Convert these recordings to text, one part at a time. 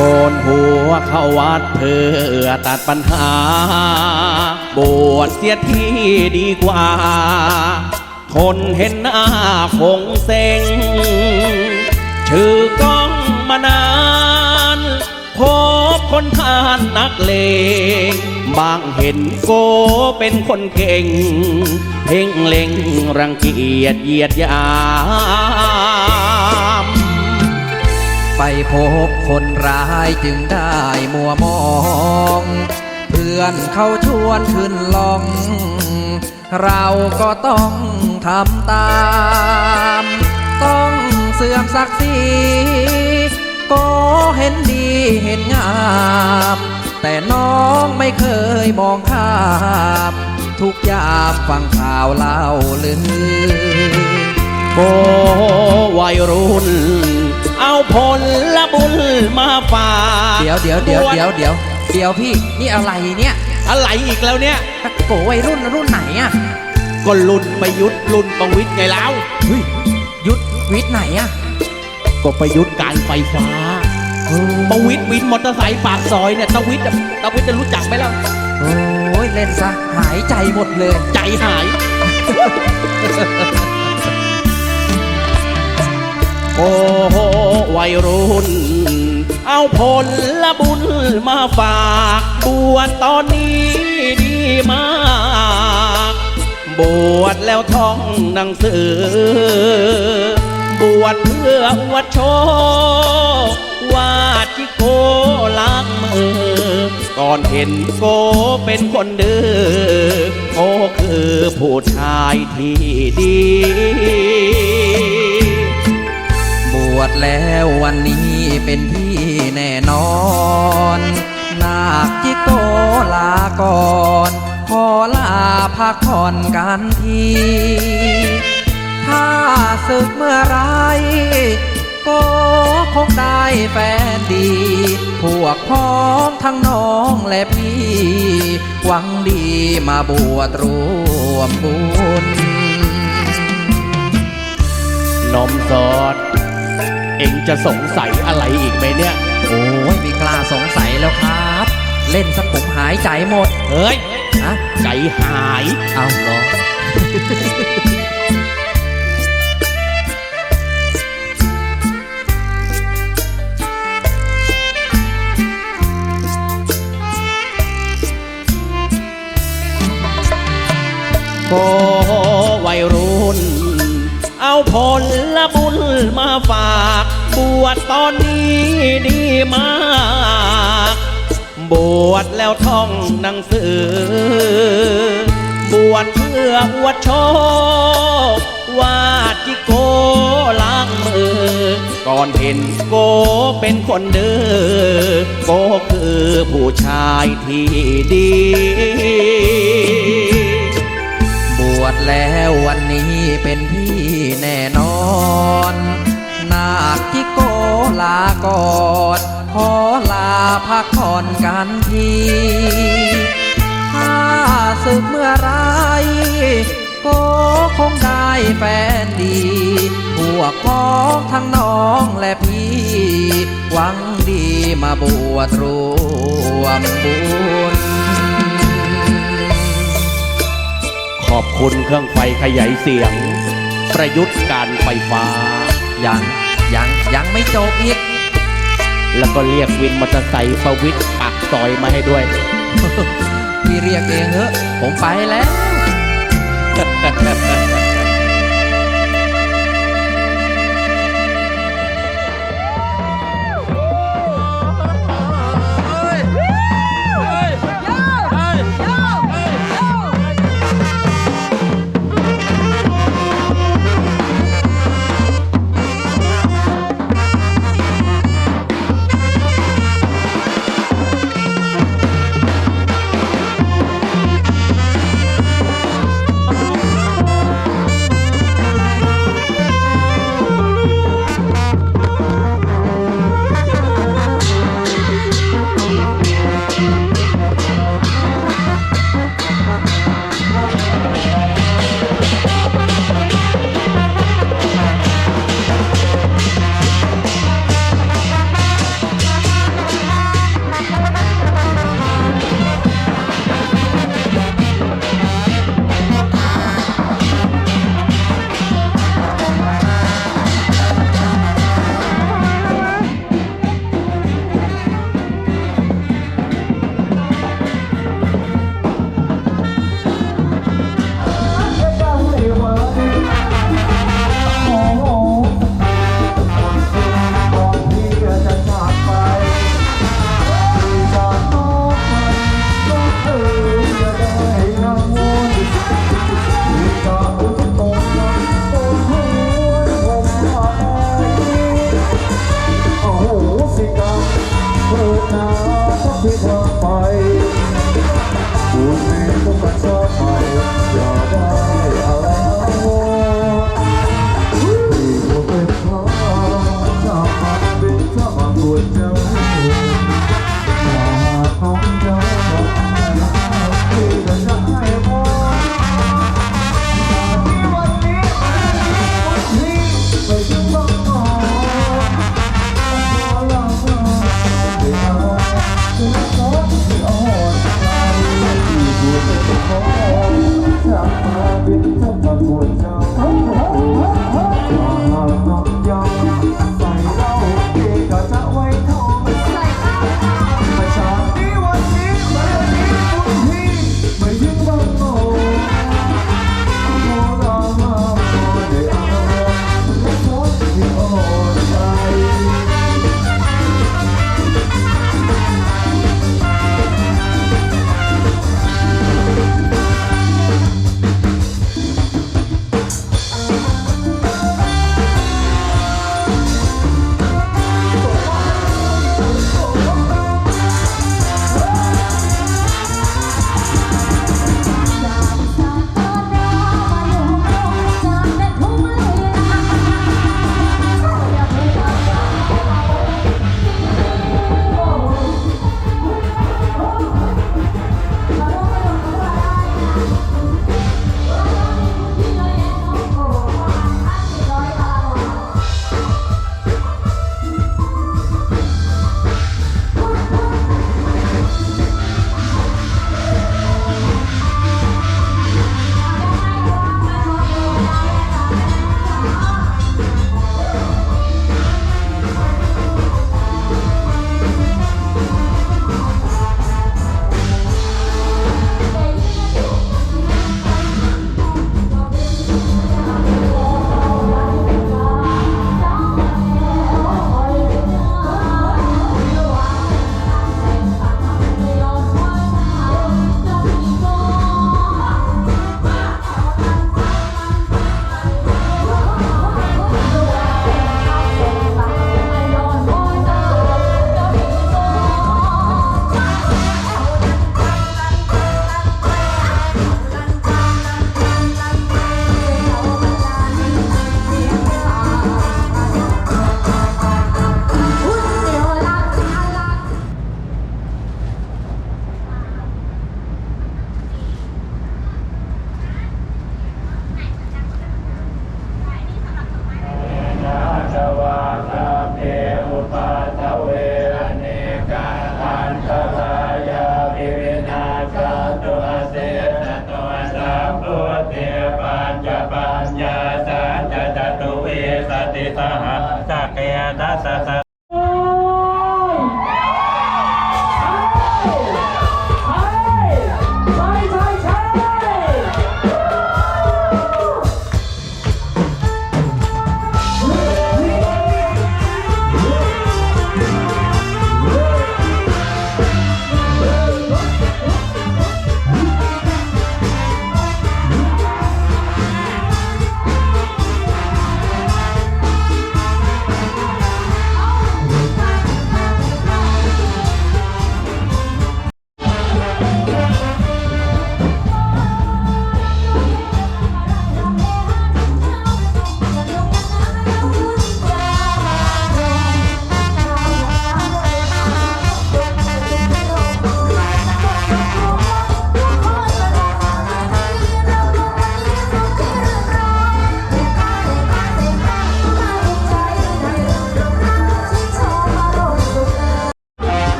โกนหัวเข้าวัดเพื่อตัดปัญหา บวชเสียที่ดีกว่าทนเห็นหน้าคงเซ็ง ชื่อก้องมานาน พบคนทานนักเลงบางเห็นโกเป็นคนเก่ง เพ่งเล็งรังเกียจเยียดยา ไปพบคนร้ายจึงได้มัวมอง เพื่อนเขาชวนขึ้นลอง เราก็ต้องทำตาม ต้องเสื่อมศักดิ์ศรีก็เห็นดีเห็นงาม แต่น้องไม่เคยมองข้ามทุกยามฟังข่าวเล่าลือโกวัยรุ่น ผลละบุญมาฝากเดี๋ยวเดี๋ยวเดี๋ยวเดี๋ยวเดี๋ยวเดี๋ยวพี่นี่อะไรเนี่ยอะไรอีกแล้วเนี่ยตะโกวัยรุ่นรุ่นไหนอะก็รุ่นประยุทธ์รุ่นประวิทย์ไงแล้วเฮ้ยยุทธวิทย์ไหนอะก็ประยุทธ์การไฟฟ้าประวิทย์วินมอเตอร์ไซค์ปากซอยเนี่ยตะวิทย์อะตะวิทย์จะรู้จักไหมล่ะโอ้ยเล่นซะหายใจหมดเลย ใจหาย โอ้โหวั ยรุ่น เอาผลละบุญมาฝากบวชตอนนี้ดีมาก บวชแล้วท่องหนังสือ บวชเพื่ออวดโชว์ว่าจิโกล้างมือ ก่อนเห็นโกเป็นคนดื้อโกคือผู้ชายที่ดี วชแล้ววันนี้เป็นที่แน่นอนนาคจิโกลาก่อนขอลาพักผ่อนกันที ถ้าศึกเมื่อไร ก็คงได้แฟนดี พวกพ้องทั้งน้องและพี่ หวังดีมาบวชรวมบุญนมสด เอ็งจะสงสัยอะไรอีกไหมเนี่ย โอ้ยไม่กล้าสงสัยแล้วครับ เล่นสักผมหายใจหมด เฮ้ยนะใจหาย เอาเหรอโกวัยรุ่น เอาผลละบุญ มาฝากบวชตอนนี้ดีมาก บวชแล้วท่องหนังสือบวชเพื่ออวดโชว์ว่าจิโกล้างมือ ก่อนเห็นโกเป็นคนเดือโกคือผู้ชายที่ดี บวชแล้ววันนี้เป็นพี่แน่น ลาก่อนขอลาพักผ่อนกันที ถ้าสึกเมื่อไร ก็คงได้แฟนดี พวกพ้องทั้งน้องและพี่ หวังดีมาบวชรวมบุญขอบคุณเครื่องไฟขยายเสียง ประยุทธ์การไฟฟ้ายัง ยังยังไม่จบอีก แล้วก็เรียกวินมอเตอร์ไซค์ประวิทย์ปากซอยมาให้ด้วย พี่เรียกเองเถอะผมไปแล้ว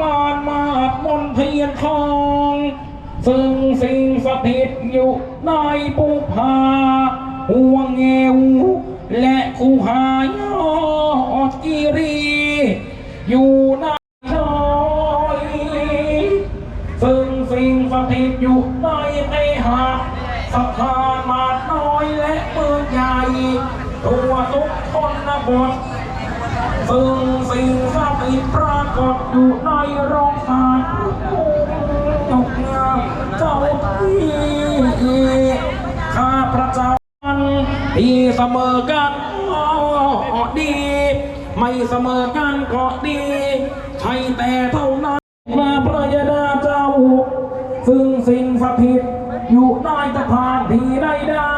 มานมาดมนเทียนทอง ซึ่งสิ่งสถิตอยู่ในปุพาหัวเงวและคูหายอดกีรี อยู่ในน้อยซึ่งสิ่งสถิตอยู่ในเทหะสะพานมาดน้อยและเมืองใหญ่ ตัวทุกคนนะบทซึ่งสิ่ง กฏอยู่ในโรงศาสตร์ยกงามเจ้าที่ข้าพระเจ้าที่เสมอกันก็ดี ไม่เสมอกันก็ดีใช่แต่เท่านั้นมาพระยาดาเจ้า ซึ่งสิ่งสถิตอยู่ใต้สะพานที่ใดๆ